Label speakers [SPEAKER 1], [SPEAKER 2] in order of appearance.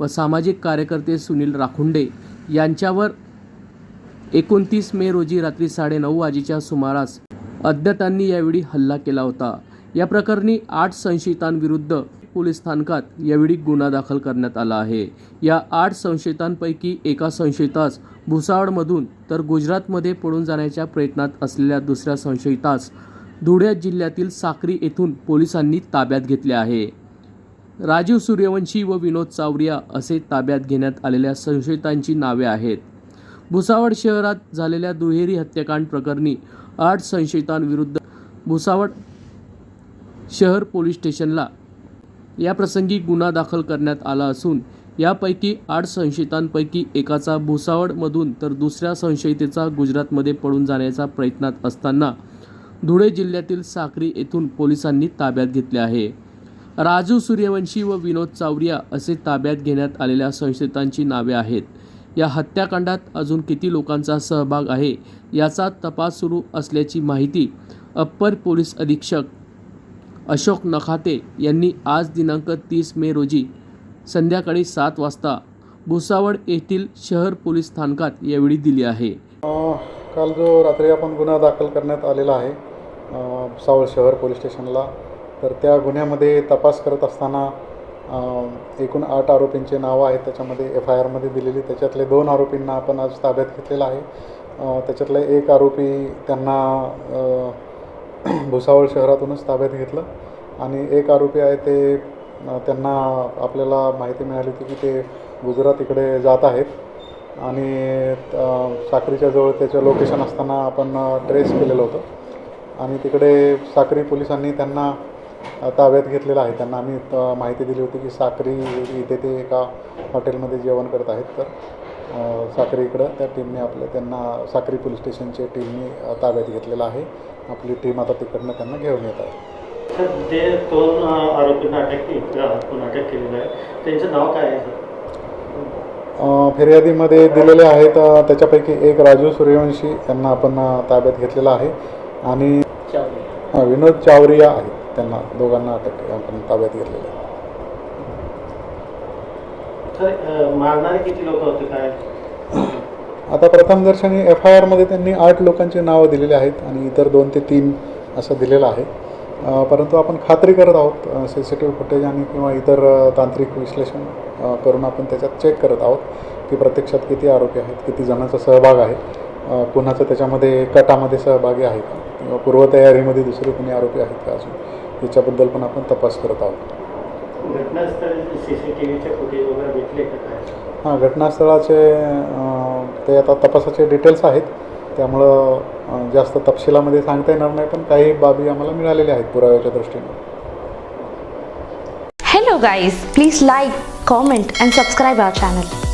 [SPEAKER 1] व सामाजिक कार्यकर्ते सुनील राखुंडे यांच्यावर एकोणतीस मे रोजी रात्री साडेनऊ वाजेच्या सुमारास अज्ञातांनी यावेळी हल्ला केला होता. या प्रकरणी आठ संशयितांविरुद्ध पोलीस स्थानकात यावेळी गुन्हा दाखल करण्यात आला आहे. या आठ संशयितांपैकी एका संशयितास भुसावळमधून तर गुजरातमध्ये पळून जाण्याच्या प्रयत्नात असलेल्या दुसऱ्या संशयितास धुळे जिल्ह्यातील साक्री येथून पोलिसांनी ताब्यात घेतले आहे. राजीव सूर्यवंशी व विनोद चावरिया असे ताब्यात घेण्यात आलेल्या संशयितांची नावे आहेत. भुसावळ शहरात झालेल्या दुहेरी हत्याकांड प्रकरणी आठ संशयितांविरुद्ध भुसावळ शहर पोलीस स्टेशनला या प्रसंगी गुन्हा दाखल करण्यात आला असून यापैकी आठ संशयितांपैकी एकाचा भुसावळमधून तर दुसऱ्या संशयितेचा गुजरातमध्ये पळून जाण्याचा प्रयत्नात असताना धुळे जिल्ह्यातील साक्री येथून पोलिसांनी ताब्यात घेतले आहे. राजू सूर्यवंशी व विनोद चावरिया असे ताब्यात घेण्यात आलेल्या संशयितांची नावे आहेत. या हत्याकांडात अजून किती लोकांचा सहभाग आहे याचा तपास सुरू असल्याची माहिती अप्पर पोलीस अधीक्षक अशोक नखाते यांनी आज दिनांक तीस मे रोजी संध्याकाळी सात वाजता भुसावळ येथील शहर पोलीस स्थानकात यावेळी दिली आहे.
[SPEAKER 2] काल जो रात्री आपण गुन्हा दाखल करण्यात आलेला आहे भुसावळ शहर पोलीस स्टेशनला तर त्या गुन्ह्यामध्ये तपास करत असताना एकूण आठ आरोपींचे नावं आहेत. त्याच्यामध्ये एफ आय आरमध्ये दिलेली त्याच्यातले दोन आरोपींना आपण आज ताब्यात घेतलेलं आहे. त्याच्यातले एक आरोपी त्यांना भुसावळ शहरातूनच ताब्यात घेतलं. आणि एक आरोपी आहे ते त्यांना आपल्याला माहिती मिळाली होती की ते गुजरात इकडे जात आहेत. आणि साखरीच्या जवळ त्याचं लोकेशन असताना आपण ट्रेस केलेलं होतं. आणि तिकडे साखरी पोलिसांनी त्यांना ताब्यात घेतलेलं आहे. त्यांना आम्ही माहिती दिली होती की साक्री इथे ते एका हॉटेलमध्ये जेवण करत आहेत. तर अ, साक्री इकडं त्या टीमने आपल्या त्यांना साक्री पोलीस स्टेशनच्या टीमने ताब्यात घेतलेलं आहे. आपली टीम आता तिकडनं त्यांना घेऊन येत आहे.
[SPEAKER 3] जे दोन आरोपींना अटक अटक केलेलं आहे त्यांचं नाव काय आहे
[SPEAKER 2] फिर्यादीमध्ये दिलेले आहेत त्याच्यापैकी एक राजू सूर्यवंशी यांना आपण ताब्यात घेतलेला आहे. आणि विनोद चावरिया आहेत. त्यांना दोघांना अटक आपण ताब्यात घेतलेलं आहे.
[SPEAKER 3] मारणारे किती लोक होते काय?
[SPEAKER 2] आता प्रथमदर्शनी एफ आय आरमध्ये त्यांनी आठ लोकांची नावं दिलेली आहेत आणि इतर दोन ते तीन असं दिलेलं आहे. परंतु आपण खात्री करत आहोत C C T V footage आणि किंवा इतर तांत्रिक विश्लेषण करून आपण त्याच्यात चेक करत आहोत की प्रत्यक्षात किती आरोपी आहेत किती जणांचा सहभाग आहे कुणाचं त्याच्यामध्ये कटामध्ये सहभागी आहे का? किंवा पूर्वतयारीमध्ये दुसरे कोणी आरोपी आहेत का अजून? याच्याबद्दल पण आपण तपास करत आहोत.
[SPEAKER 3] घटनास्थळी सी सी टी व्हीचे फुटेज वगैरे भेटले का काय?
[SPEAKER 2] हां घटनास्थळाचे ते आता तपासाचे डिटेल्स आहेत. त्यामुळं जास्त तपशिलामध्ये सांगता येणार नाही पण काही बाबी आम्हाला मिळालेल्या आहेत पुराव्याच्या दृष्टीने.
[SPEAKER 4] Hello guys, please like, comment and subscribe our channel.